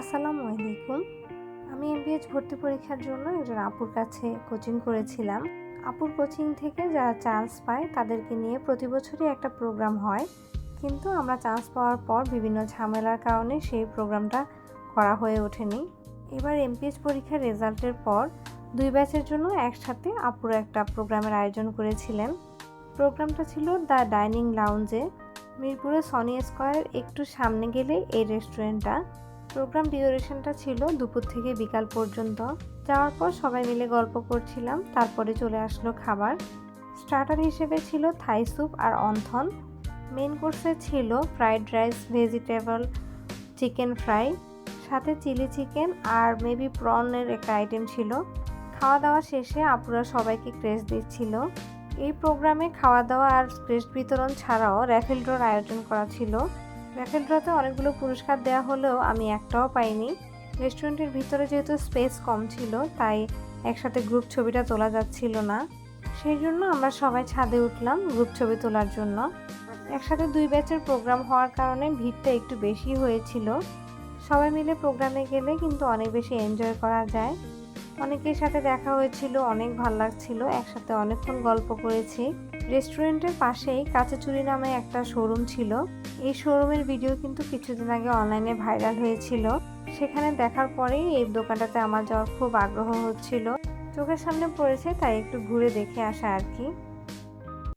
আসসালামু আলাইকুম। আমি এমবিএস ভর্তি পরীক্ষার জন্য একজন আপুর কাছে কোচিং করেছিলাম। আপুর কোচিং থেকে যারা চান্স পায়, তাদেরকে নিয়ে প্রতি বছরই একটা প্রোগ্রাম হয়। কিন্তু আমরা চান্স পাওয়ার পর বিভিন্ন ঝামেলার কারণে সেই প্রোগ্রামটা করা হয়ে ওঠেনি। এবার এমপিএস পরীক্ষার রেজাল্টের পর দুই ব্যাচের জন্য একসাথে আপুর একটা প্রোগ্রামের আয়োজন করেছিলেন। প্রোগ্রামটা ছিল দ্য ডাইনিং লাউঞ্জে মিরপুরে সনি স্কোয়ার একটু সামনে গেলে এই রেস্টুরেন্টটা প্রোগ্রাম ডিউরেশনটা ছিল দুপুর থেকে বিকাল পর্যন্ত। যাওয়ার পর সবাই মিলে গল্প করছিলাম, তারপরে চলে আসলো খাবার। স্টার্টার হিসেবে ছিল থাই স্যুপ আর অন্থন। মেন কোর্সে ছিল fried rice vegetable chicken fry সাথে চিলি চিকেন আর মেবি প্রনের একটা আইটেম ছিল। খাওয়া দাওয়া শেষে আপুরা সবাইকে ক্রেস্ট দিচ্ছিল। এই প্রোগ্রামে খাওয়া দাওয়া আর ক্রেস্ট বিতরণ ছাড়াও র্যাফেল ড্রর আয়োজন করা ছিল। র্যাফেল ড্রতে অনেকগুলো পুরস্কার দেওয়া হলেও আমি একটাও পাইনি। রেস্টুরেন্টের ভিতরে যেহেতু স্পেস কম ছিল, তাই একসাথে গ্রুপ ছবিটা তোলা যাচ্ছিল না। সেই জন্য আমরা সবাই ছাদে উঠলাম গ্রুপ ছবি তোলার জন্য। একসাথে দুই ব্যাচের প্রোগ্রাম হওয়ার কারণে ভিড়টা একটু বেশি হয়েছিল। সবাই মিলে প্রোগ্রামে গেলে কিন্তু অনেক বেশি এনজয় করা যায়। অনেকের সাথে দেখা হয়েছিল, অনেক ভালো লাগছিল, একসাথে অনেকক্ষণ গল্প করেছি। রেস্টুরেন্টের পাশেই কাঁচাচুরি নামে একটা শোরুম ছিল। এই শোরুমের ভিডিও কিন্তু কিছুদিন আগে অনলাইনে ভাইরাল হয়েছিল। সেখানে দেখার পরেই এই দোকানটাতে আমার যাওয়ার খুব আগ্রহ হচ্ছিল। চোখের সামনে পড়েছে, তাই একটু ঘুরে দেখে আসা আর কি।